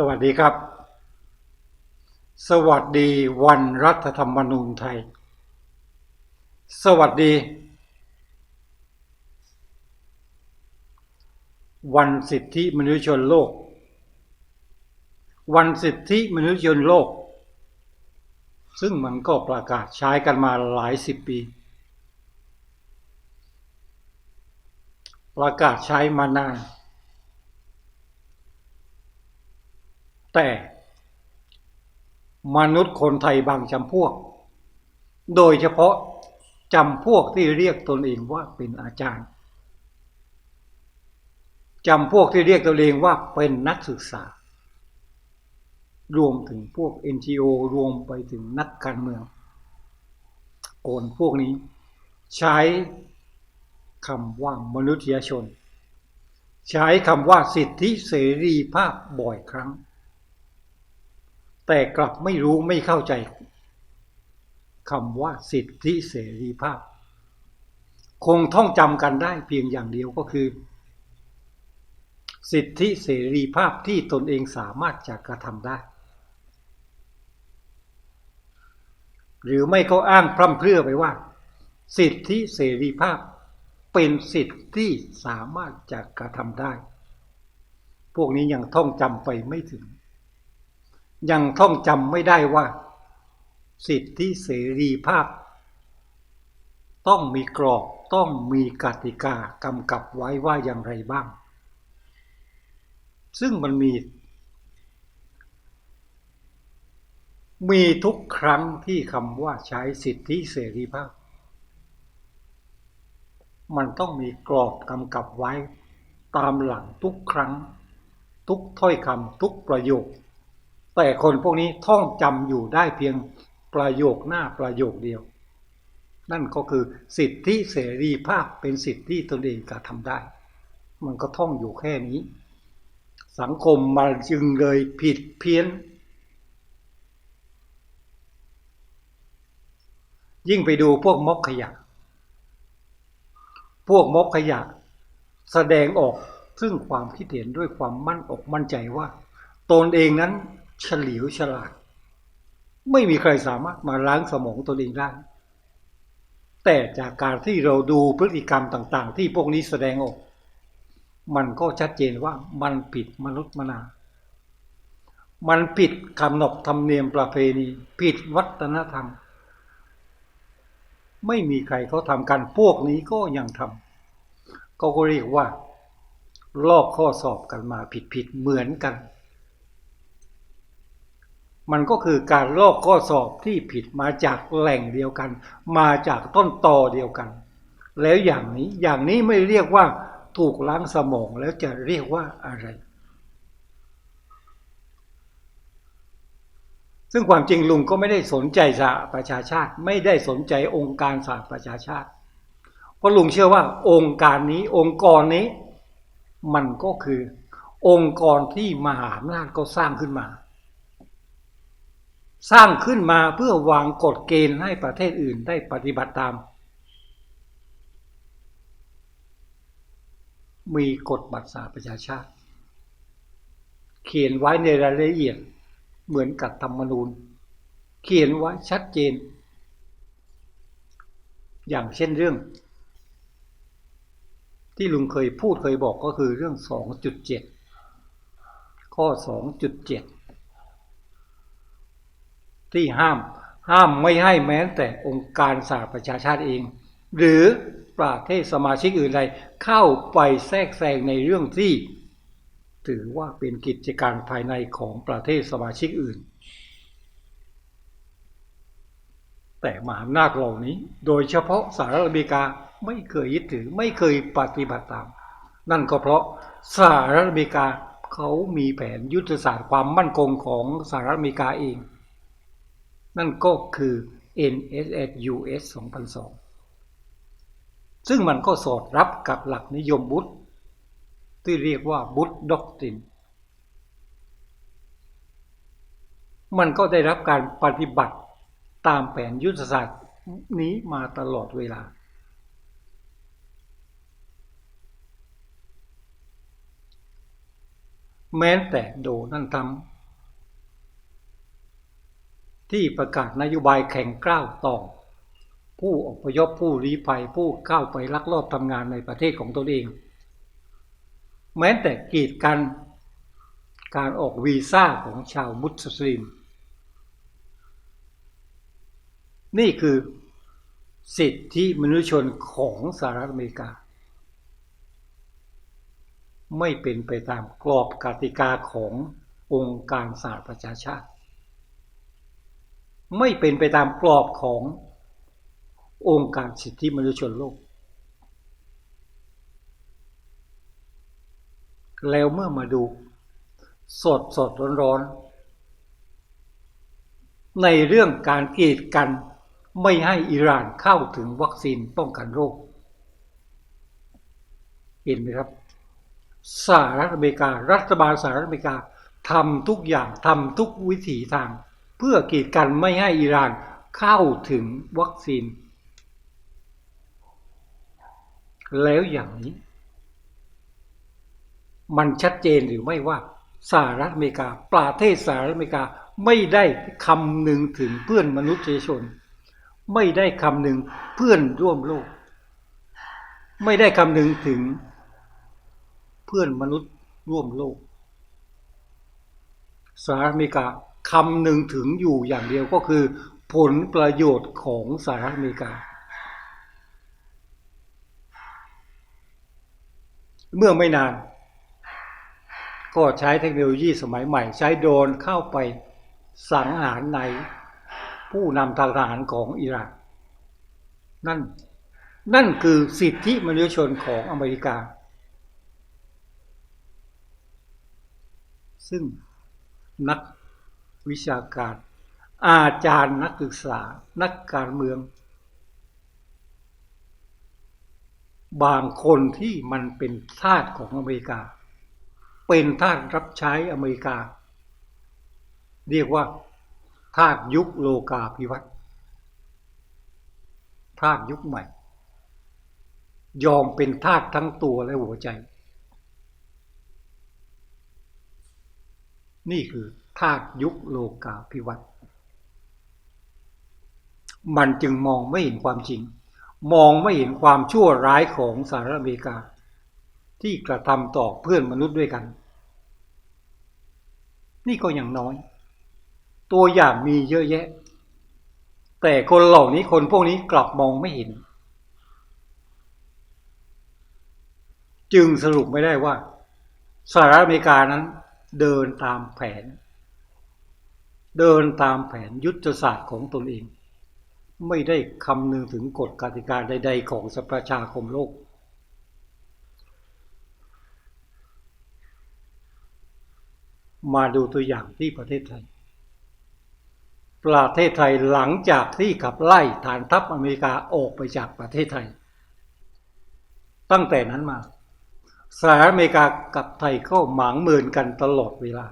สวัสดีครับ สวัสดีวันรัฐธรรมนูญไทย สวัสดี วันสิทธิมนุษยชนโลก วันสิทธิมนุษยชนโลก ซึ่งมันก็ประกาศใช้กันมาหลายสิบปี ประกาศใช้มานาน แต่มนุษย์คนไทยบางจำพวก โดยเฉพาะจำพวกที่เรียกตนเองว่าเป็นอาจารย์จำพวกที่เรียกตนเองว่าเป็นนักศึกษา รวมถึงพวก NGO รวมไปถึงนักการเมืองคนพวกนี้ ใช้คำว่ามนุษยชน ใช้คำว่าสิทธิเสรีภาพบ่อยครั้ง แต่กลับไม่รู้ไม่เข้าใจคำว่าสิทธิเสรีภาพ คงท่องจำกันได้เพียงอย่างเดียวก็คือ สิทธิเสรีภาพที่ตนเองสามารถจะกระทำได้ หรือไม่ก็อ้างพร่ำเพรื่อไปว่า สิทธิเสรีภาพ เป็นสิทธิที่สามารถจะกระทำได้ พวกนี้ยังท่องจำไปไม่ถึง ยังท่องจำไม่ได้ว่า สิทธิเสรีภาพ ต้องมีกรอบต้องมีกติกากำกับไว้ว่าอย่างไรบ้าง ซึ่งมันมี มีทุกครั้งที่คำว่าใช้สิทธิเสรีภาพ มันต้องมีกรอบกำกับไว้ ตามหลังทุกครั้ง ทุกถ้อยคำทุกประโยค แต่คนพวกนี้ท่องจำอยู่ได้เพียงประโยคหน้าประโยคเดียว นั่นก็คือสิทธิเสรีภาพเป็นสิทธิตนเองกระทำได้ มันก็ท่องอยู่แค่นี้ สังคมมาจึงเลยผิดเพี้ยน ยิ่งไปดูพวกม็อบขยะ พวกม็อบขยะ แสดงออกซึ่งความคิดเห็นด้วยความมั่นอกมั่นใจว่า ตนเองนั้น เฉลียวฉลาด ไม่มีใครสามารถมาล้างสมองตนเองได้ แต่จากการที่เราดูพฤติกรรมต่าง ๆ ที่พวกนี้แสดงออก มันก็ชัดเจนว่ามันผิดมนุษย์มนา มันผิดคำนบธรรมเนียมประเพณี ผิดวัฒนธรรม ไม่มีใครเขาทำกันพวกนี้ก็ยังทำก็เรียกว่าลอกข้อสอบกันมาผิดๆเหมือนกัน มันก็คือการลอกข้อสอบที่ผิดมาจากแหล่งเดียวกัน มาจากต้นตอเดียวกัน แล้วอย่างนี้อย่างนี้ไม่เรียกว่าถูกล้างสมองแล้วจะเรียกว่าอะไร ซึ่งความจริงลุงก็ไม่ได้สนใจสหประชาชาติ ไม่ได้สนใจองค์การสหประชาชาติ เพราะลุงเชื่อว่าองค์การนี้องค์กรนี้ มันก็คือ องค์กรที่มหาอำนาจก็สร้างขึ้นมา สร้างขึ้นมาเพื่อวางกฎเกณฑ์ให้ประเทศอื่นได้ปฏิบัติตาม มีกฎบัตรสหประชาชาติ เขียนไว้ในรายละเอียดเหมือนกับธรรมนูญ เขียนไว้ชัดเจน อย่างเช่นเรื่อง ที่ลุงเคยพูดเคยบอกก็คือเรื่อง 2.7 ข้อ 2.7 ที่ห้าม ห้ามไม่ให้แม้แต่องค์การสหประชาชาติเอง หรือประเทศสมาชิกอื่นใดเข้าไปแทรกแซงในเรื่องที่ ถือว่าเป็นกิจการภายในของประเทศสมาชิกอื่น แต่มหาอำนาจเหล่านี้ โดยเฉพาะสหรัฐอเมริกาไม่เคยยึดถือไม่เคยปฏิบัติตาม นั่นก็เพราะสหรัฐอเมริกาเขามีแผนยุทธศาสตร์ความมั่นคงของสหรัฐอเมริกาเอง นั่นก็คือ NSS US 2002 ซึ่งมันก็สอดรับกับหลักนิยมบุตรที่เรียกว่าบุตรด็อกตินมันก็ได้รับการปฏิบัติตามแผนยุทธศาสตร์นี้มาตลอดเวลา แม้แต่โดนัลด์ทรัม ที่ประกาศนโยบายแข่งกล้าวต่อ ผู้อพยพผู้ลี้ภัยผู้เข้าไปลักลอบทำงานในประเทศของตนเอง แม้แต่กีดกันการออกวีซ่าของชาวมุสลิม นี่คือสิทธิมนุษยชนของสหรัฐอเมริกา ไม่เป็นไปตามกรอบกติกาขององค์การสหประชาชาติ ไม่เป็นไปตามกรอบขององค์การสิทธิมนุษยชนโลก แล้วเมื่อมาดู สดสดร้อนร้อนในเรื่องการกีดกันไม่ให้อิหร่านเข้าถึงวัคซีนป้องกันโรค เห็นไหมครับสหรัฐอเมริกา รัฐบาลสหรัฐอเมริกาทำทุกอย่างทำทุกวิถีทาง เพื่อกีดกันไม่ให้อิหร่านเข้าถึงวัคซีน แล้วอย่างนี้ มันชัดเจนหรือไม่ว่าสหรัฐอเมริกา ประเทศสหรัฐอเมริกาไม่ได้คำหนึ่งถึงเพื่อนมนุษยชน ไม่ได้คำหนึ่งเพื่อนร่วมโลก ไม่ได้คำหนึ่งถึงเพื่อนมนุษย์ร่วมโลกสหรัฐอเมริกา คำหนึ่งถึงอยู่อย่างเดียวก็คือ ผลประโยชน์ของสหรัฐอเมริกา เมื่อไม่นาน ก็ใช้เทคโนโลยีสมัยใหม่ ใช้โดรนเข้าไปสังหารในผู้นำทางทหารของอิรักนั่นนั่นคือสิทธิมนุษยชนของอเมริกา ซึ่งนัก วิชาการ อาจารย์นักศึกษา นักการเมือง บางคนที่มันเป็นทาสของอเมริกา เป็นทาสรับใช้อเมริกา เรียกว่าทาสยุคโลกาภิวัตน์ทาสยุคใหม่ ยอมเป็นทาสทั้งตัวและหัวใจ นี่คือ ทาสยุคโลกาภิวัตน์มันจึงมองไม่เห็นความจริง มองไม่เห็นความชั่วร้ายของสหรัฐอเมริกา ที่กระทำต่อเพื่อนมนุษย์ด้วยกัน นี่ก็อย่างน้อย ตัวอย่างมีเยอะแยะ แต่คนเหล่านี้คนพวกนี้กลับมองไม่เห็น จึงสรุปไม่ได้ว่าสหรัฐอเมริกานั้นเดินตามแผน เดินตามแผนยุทธศาสตร์ของตนเอง ไม่ได้คำนึงถึงกฎกติกาใด ๆ ของสประชาคมโลก มาดูตัวอย่างที่ประเทศไทย ประเทศไทยหลังจากที่ขับไล่ฐานทัพอเมริกาออกไปจากประเทศไทย ตั้งแต่นั้นมาสหรัฐอเมริกากับไทยก็หมางเมินกันตลอดเวลา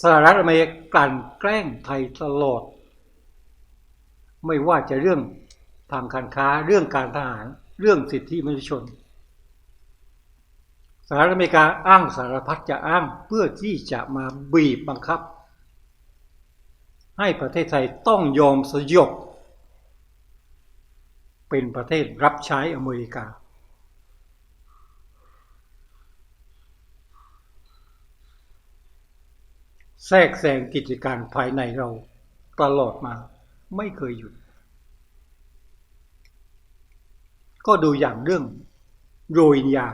สหรัฐอเมริกากันแกล้งไทยตลอด ไม่ว่าจะเรื่องทางการค้าเรื่องการทหาร เรื่องสิทธิมนุษยชนสหรัฐอเมริกาอ้างสารพัดจะอ้างเพื่อที่จะมาบีบบังคับ ให้ประเทศไทยต้องยอมสยบเป็นประเทศรับใช้อเมริกา แทรกแซงกิจการภายในเราตลอดมาไม่เคยหยุด ก็ดูอย่างเรื่องโรฮิงญา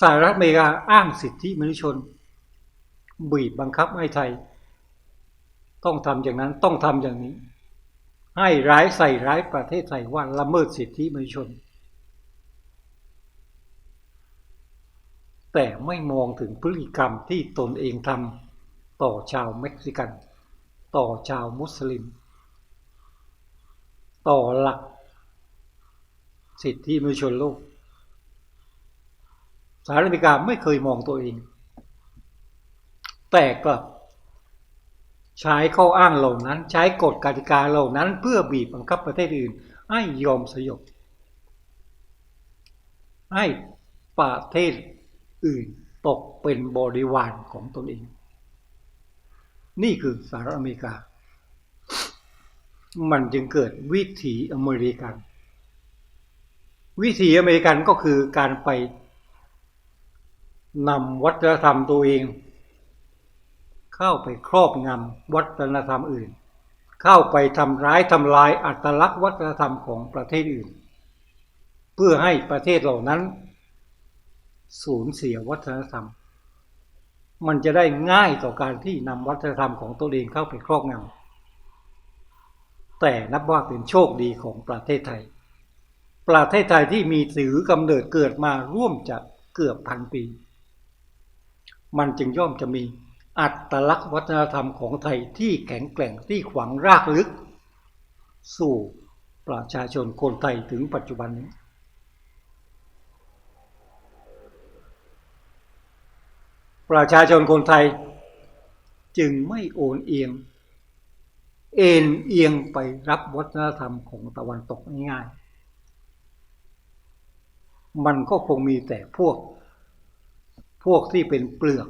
สหรัฐอเมริกาอ้างสิทธิมนุษยชน บีบบังคับให้ไทย ต้องทำอย่างนั้นต้องทำอย่างนี้ ให้ร้ายใส่ร้ายประเทศไทยว่าละเมิดสิทธิมนุษยชน แต่ไม่มองถึงพฤติกรรมที่ตนเองทำต่อชาวเม็กซิกัน ต่อชาวมุสลิม ต่อหลัก สิทธิมนุษยชนโลกสหรัฐอเมริกาไม่เคยมองตัวเอง แต่กลับใช้ข้ออ้างเหล่านั้น ใช้กฎกติกาเหล่านั้นเพื่อบีบบังคับประเทศอื่น ให้ยอมสยบให้ประเทศ อื่นตกเป็นบริวารของตนเอง นี่คือสหรัฐอเมริกา มันจึงเกิดวิถีอเมริกัน วิถีอเมริกันก็คือการไปนำวัฒนธรรมตัวเอง เข้าไปครอบงำวัฒนธรรมอื่น เข้าไปทำร้ายทำลายอัตลักษณ์วัฒนธรรมของประเทศอื่น เพื่อให้ประเทศเหล่านั้น สูญเสียวัฒนธรรม มันจะได้ง่ายต่อการที่นำวัฒนธรรมของตัวเองเข้าไปครอบงำแต่นับว่าเป็นโชคดีของประเทศไทย ประเทศไทยที่มีถือกำเนิดเกิดมาร่วมจะเกือบพันปี มันจึงย่อมจะมีอัตลักษณ์วัฒนธรรมของไทยที่แข็งแกร่งที่ขวางรากลึก สู่ประชาชนคนไทยถึงปัจจุบันนี้ ประชาชนคนไทย จึงไม่โอนเอียง เอ็นเอียงไปรับวัฒนธรรมของตะวันตกง่ายๆมันก็คงมีแต่พวก พวกที่เป็นเปลือก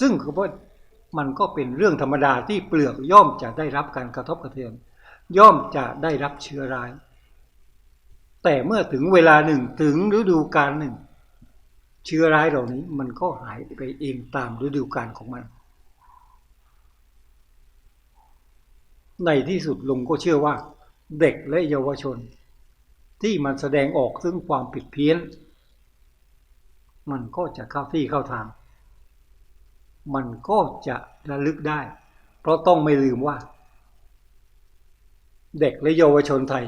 ซึ่งคือว่ามันก็เป็นเรื่องธรรมดาที่เปลือกย่อมจะได้รับการกระทบกระเทือนย่อมจะได้รับเชื้อร้าย แต่เมื่อถึงเวลาหนึ่งถึงฤดูกาลหนึ่ง เชื้อร้ายเหล่านี้มันก็หายไปเองตามฤดูกาลของมัน ในที่สุดลุงก็เชื่อว่า เด็กและเยาวชน ที่มันแสดงออกซึ่งความผิดเพี้ยน มันก็จะเข้าที่เข้าทาง มันก็จะระลึกได้ เพราะต้องไม่ลืมว่า เด็กและเยาวชนไทย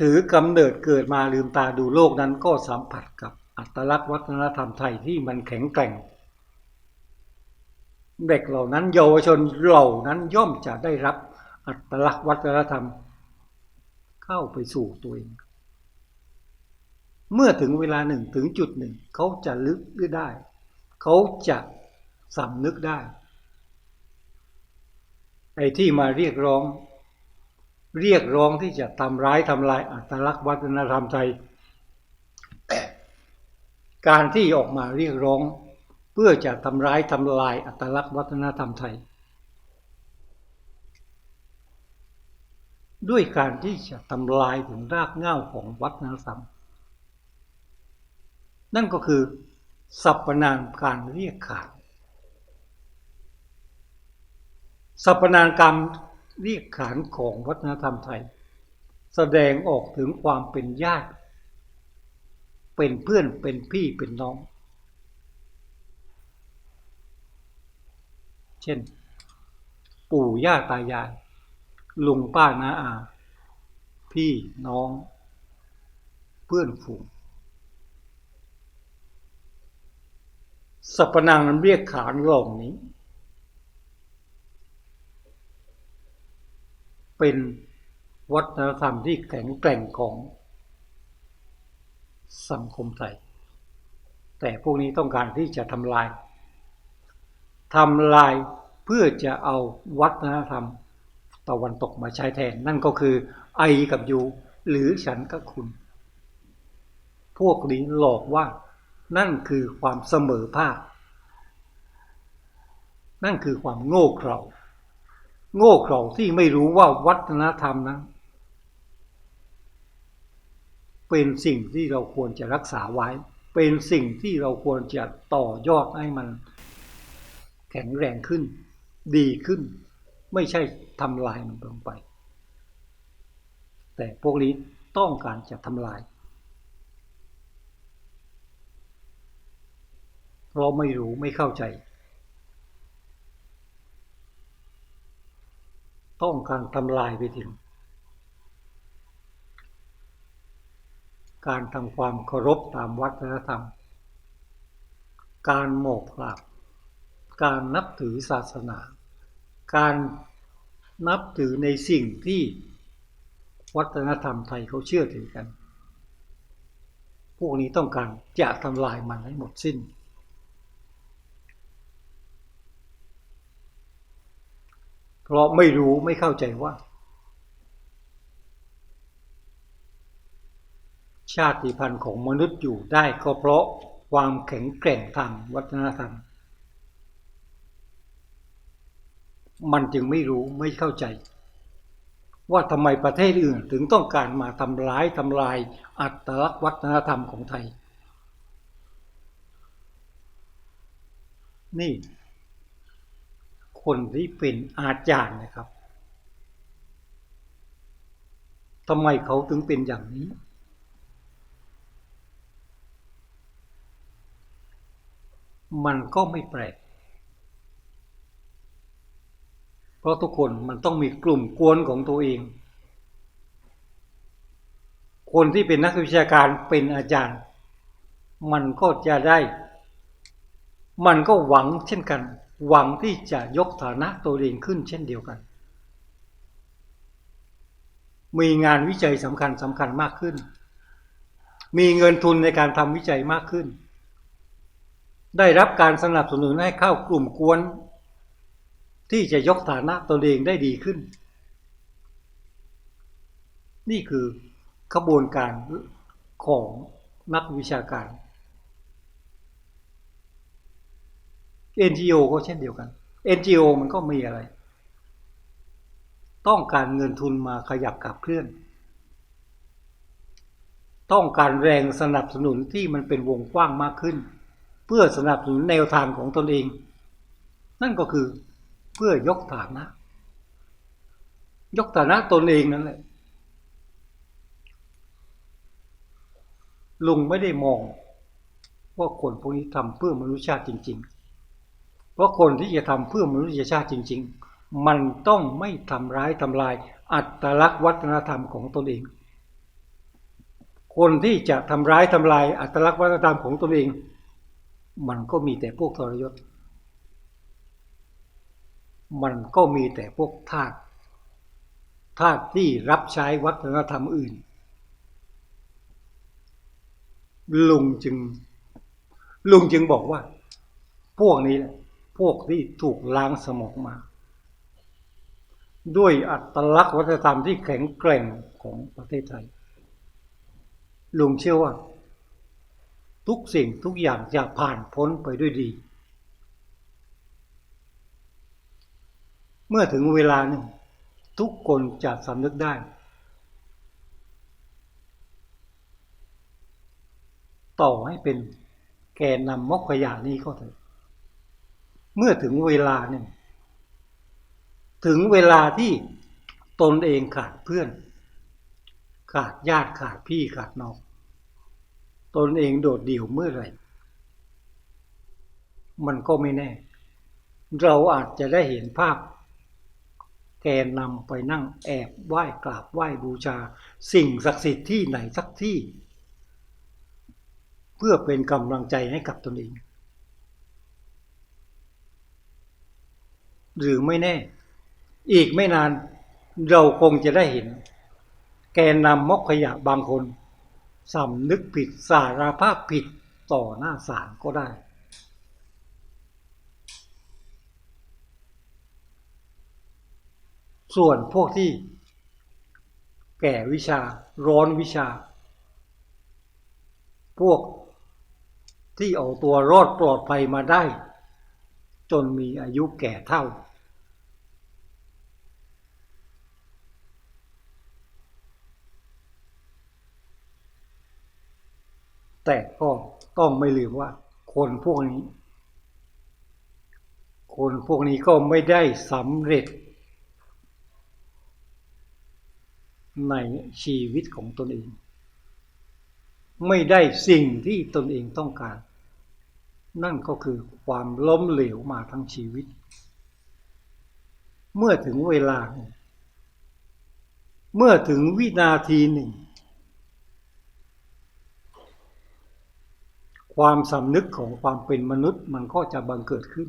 ถือกำเนิดเกิดมาลืมตาดูโลกนั้นก็สัมผัสกับอัตลักษณ์วัฒนธรรมไทยที่มันแข็งแกร่ง เด็กเหล่านั้นเยาวชนเหล่านั้นย่อมจะได้รับอัตลักษณ์วัฒนธรรม เข้าไปสู่ตัวเอง เมื่อถึงเวลาหนึ่งถึงจุดหนึ่ง เขาจะลึกได้ เขาจะสำนึกได้ไอ้ที่มาเรียกร้อง เรียกร้องที่จะทำร้ายทำลายอัตลักษณ์วัฒนธรรมไทยการที่ออกมาเรียกร้อง เพื่อจะทำร้ายทำลายอัตลักษณ์วัฒนธรรมไทย ด้วยการที่จะทำลายถึงรากเหง้าของวัฒนธรรม นั่นก็คือสรรพนามการเรียกขานสรรพนามกรรม รียกขานของวัฒนธรรมไทย แสดงออกถึงความเป็นญาติ เป็นเพื่อนเป็นพี่เป็นน้อง เช่น ปู่ย่าตายาย ลุงป้าน้าอา พี่น้อง เพื่อนฝูงสรรพนามเรียกขานหล่านี้ เป็นวัฒนธรรมที่แข็งแกร่งของสังคมไทย แต่พวกนี้ต้องการที่จะทำลายทำลายเพื่อจะเอาวัฒนธรรมตะวันตกมาใช้แทน นั่นก็คือไอกับยูหรือฉันกับคุณ พวกนี้หลอกว่านั่นคือความเสมอภาค นั่นคือความโง่เขลา โง่เขลาที่ไม่รู้ว่าวัฒนธรรมนั้นเป็นสิ่งที่เราควรจะรักษาไว้ เป็นสิ่งที่เราควรจะต่อยอดให้มัน แข็งแรงขึ้น ดีขึ้น ไม่ใช่ทำลายมันลงไป แต่พวกนี้ต้องการจะทำลายเพราะไม่รู้ไม่เข้าใจ ต้องการทำลายไปถึงการทำความเคารพตามวัฒนธรรม การหมอบกราบการนับถือศาสนา การนับถือในสิ่งที่วัฒนธรรมไทยเขาเชื่อถือกัน พวกนี้ต้องการจะทำลายมันให้หมดสิ้น เพราะไม่รู้ไม่เข้าใจว่า ชาติพันธุ์ของมนุษย์อยู่ได้ก็เพราะความแข็งแกร่งทางวัฒนธรรม มันจึงไม่รู้ไม่เข้าใจ ว่าทำไมประเทศอื่นถึงต้องการมาทำร้ายทำลายอัตลักษณ์วัฒนธรรมของไทย นี่ คนที่เป็นอาจารย์นะครับทำไมเขาถึงเป็นอย่างนี้ มันก็ไม่แปลก เพราะทุกคนมันต้องมีกลุ่มกวนของตัวเอง คนที่เป็นนักวิชาการเป็นอาจารย์ มันก็จะได้ มันก็หวังเช่นกัน หวังที่จะยกฐานะตัวเองขึ้นเช่นเดียวกัน มีงานวิจัยสำคัญสำคัญมากขึ้น มีเงินทุนในการทำวิจัยมากขึ้น ได้รับการสนับสนุนให้เข้ากลุ่มกวน ที่จะยกฐานะตนเองได้ดีขึ้น นี่คือขบวนการของนักวิชาการ NGO ก็เช่นเดียวกัน NGO มันก็มีอะไร ต้องการเงินทุนมาขยับขับเคลื่อน ต้องการแรงสนับสนุนที่มันเป็นวงกว้างมากขึ้น เพื่อสนับสนุนแนวทางของตนเอง นั่นก็คือเพื่อยกฐานะ ยกฐานะตนเองนั่นแหละลุงไม่ได้มองว่าคนพวกนี้ทำเพื่อมนุษยชาติจริง ๆ เพราะคนที่จะทำเพื่อมนุษยชาติจริง ๆ มันต้องไม่ทำร้ายทำลาย อัตลักษณ์วัฒนธรรมของตนเอง คนที่จะทำร้ายทำลาย อัตลักษณ์วัฒนธรรมของตนเอง มันก็มีแต่พวกทรยศ มันก็มีแต่พวกทาสทาสที่รับใช้วัฒนธรรมอื่น ลุงจึง ลุงจึงบอกว่า พวกนี้แหละ พวกที่ถูกล้างสมองมา ด้วยอัตลักษณ์วัฒนธรรมที่แข็งแกร่งของประเทศไทย ลุงเชื่อว่า ทุกสิ่งทุกอย่างจะผ่านพ้นไปด้วยดี เมื่อถึงเวลาหนึ่ง ทุกคนจะสำนึกได้ ต่อให้เป็นแกนนำมกขยานี้ก็เถอะ เมื่อถึงเวลาหนึ่งถึงเวลาที่ตนเองขาดเพื่อน ขาดญาติขาดพี่ขาดน้องตนเองโดดเดี่ยวเมื่อไหร่ มันก็ไม่แน่ เราอาจจะได้เห็นภาพ แกนนำไปนั่งแอบไหว้กราบไหว้บูชา สิ่งศักดิ์สิทธิ์ที่ไหนสักที่ เพื่อเป็นกำลังใจให้กับตนเอง หรือไม่แน่ อีกไม่นานเราคงจะได้เห็น แกนนำมกขยะบางคนสำนึกผิดสารภาพผิดต่อหน้าศาลก็ได้ ส่วนพวกที่ แก่วิชาร้อนวิชา พวกที่เอาตัวรอดปลอดภัยมาได้ จนมีอายุแก่เท่า แต่ก็ต้องไม่ลืมว่า คนพวกนี้ คนพวกนี้ก็ไม่ได้สำเร็จ ในชีวิตของตนเอง ไม่ได้สิ่งที่ตนเองต้องการ นั่นก็คือความล้มเหลวมาทั้งชีวิต เมื่อถึงเวลา เมื่อถึงวินาทีหนึ่ง ความสำนึกของความเป็นมนุษย์มันก็จะบังเกิดขึ้น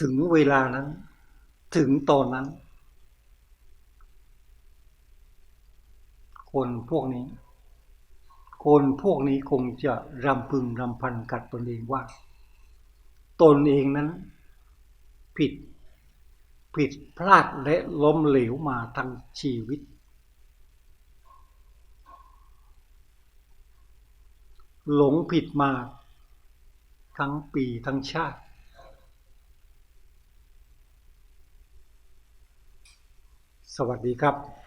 ถึงเวลานั้น ถึงตอนนั้น คนพวกนี้ คนพวกนี้คงจะรำพึงรำพันกัดตนเองว่า ตนเองนั้น ผิด ผิดพลาดและล้มเหลวมาทั้งชีวิต หลงผิดมาทั้งปีทั้งชาติ สวัสดีครับ